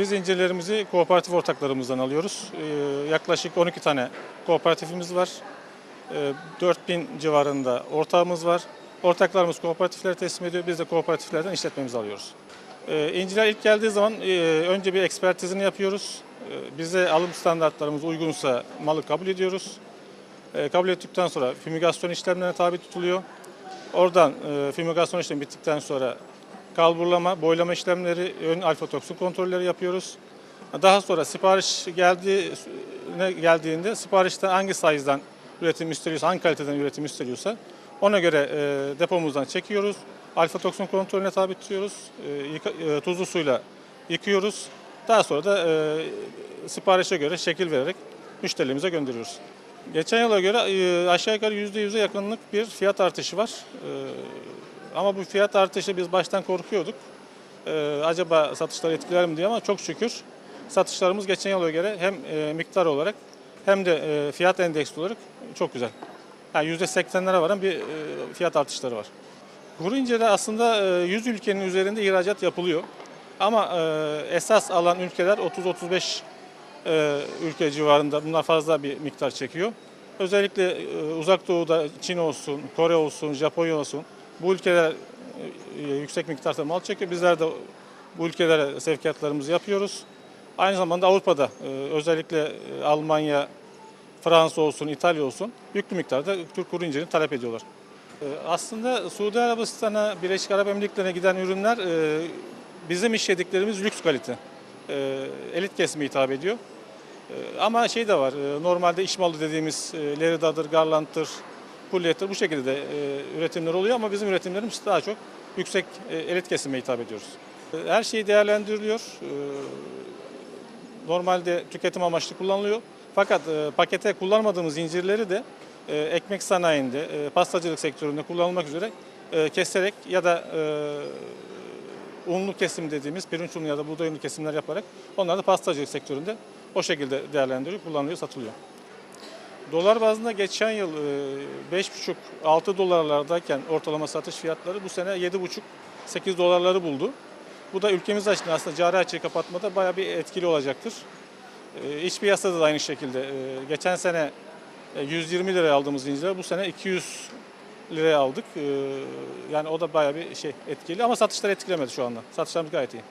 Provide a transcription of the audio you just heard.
Biz incirlerimizi kooperatif ortaklarımızdan alıyoruz. Ee, yaklaşık 12 tane kooperatifimiz var. Ee, 4000 civarında ortağımız var. Ortaklarımız kooperatiflere teslim ediyor. Biz de kooperatiflerden işletmemizi alıyoruz. Ee, inciler ilk geldiği zaman e, önce bir ekspertizini yapıyoruz. Ee, bize alım standartlarımız uygunsa malı kabul ediyoruz. Ee, kabul ettikten sonra fümigasyon işlemlerine tabi tutuluyor. Oradan e, fümigasyon işlemi bittikten sonra kalburlama, boylama işlemleri, ön alfa toksin kontrolleri yapıyoruz. Daha sonra sipariş geldiği, ne geldiğinde siparişte hangi size'dan üretim istiyorsa, hangi kaliteden üretim istiyorsa ona göre e, depomuzdan çekiyoruz. Alfa toksin kontrolüne tabi tutuyoruz. E, yıka- e, tuzlu suyla yıkıyoruz. Daha sonra da e, siparişe göre şekil vererek müşterilerimize gönderiyoruz. Geçen yıla göre e, aşağı yukarı %100'e yakınlık bir fiyat artışı var. E, ama bu fiyat artışı biz baştan korkuyorduk. E, acaba satışları etkiler mi diye ama çok şükür satışlarımız geçen yıla göre hem e, miktar olarak hem de e, fiyat endeksli olarak çok güzel. Yani %80'lere varan bir e, fiyat artışları var. Kuru aslında e, 100 ülkenin üzerinde ihracat yapılıyor. Ama e, esas alan ülkeler 30-35 e, ülke civarında bunlar fazla bir miktar çekiyor. Özellikle e, uzak doğuda Çin olsun, Kore olsun, Japonya olsun bu ülkeler e, yüksek miktarda mal çekiyor. Bizler de bu ülkelere sevkiyatlarımızı yapıyoruz. Aynı zamanda Avrupa'da e, özellikle e, Almanya, Fransa olsun, İtalya olsun yüklü miktarda Türk kuru incirini talep ediyorlar. E, Aslında Suudi Arabistan'a, Birleşik Arap Emirlikleri'ne giden ürünler e, bizim işlediklerimiz lüks kalite. E, Elit kesime hitap ediyor. E, Ama şey de var, e, normalde iş malı dediğimiz e, Lerida'dır, Garland'tır, Pulley'tir bu şekilde de e, üretimler oluyor ama bizim üretimlerimiz daha çok yüksek e, elit kesime hitap ediyoruz. E, Her şey değerlendiriliyor. E, Normalde tüketim amaçlı kullanılıyor. Fakat e, pakete kullanmadığımız incirleri de e, ekmek sanayinde, e, pastacılık sektöründe kullanılmak üzere e, keserek ya da e, unlu kesim dediğimiz pirinç unu ya da buğday unlu kesimler yaparak onlar da pastacılık sektöründe o şekilde değerlendiriliyor, kullanılıyor, satılıyor. Dolar bazında geçen yıl e, 5,5-6 dolarlardayken ortalama satış fiyatları bu sene 7,5-8 dolarları buldu. Bu da ülkemiz açısından aslında cari açığı kapatmada bayağı bir etkili olacaktır. E, İç piyasada da aynı şekilde. e, Geçen sene e, 120 liraya aldığımız inciler bu sene 200 liraya aldık. E, Yani o da bayağı bir şey etkili ama satışlar etkilemedi şu anda. Satışlarımız gayet iyi.